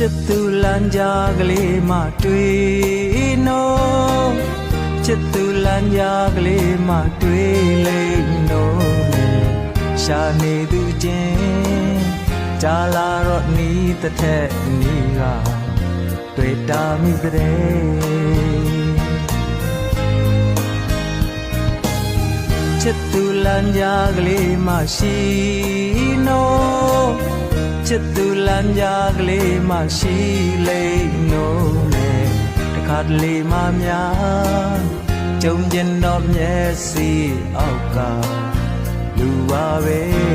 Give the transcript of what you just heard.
ချစ်သူလမ်းကြားကလေးမှတွေ့နော်ချစ်သူလမ်းကြားကလေးမှတွေ့လိမ့်နော်ရှာနေသူချင်းကြာလာတော့နီးတစ်ထက်နီးကတွေ့တာမိတဲ့ချစ်သူလမ်းကြားကလေးမရှိနော် ချစ်သူလမ်းကြားကလေးမရှိလိမ့်နော်နဲ့တခါတလေမှများကြုံကျင်တော့မျက်စိအောက်ကလူပါပဲ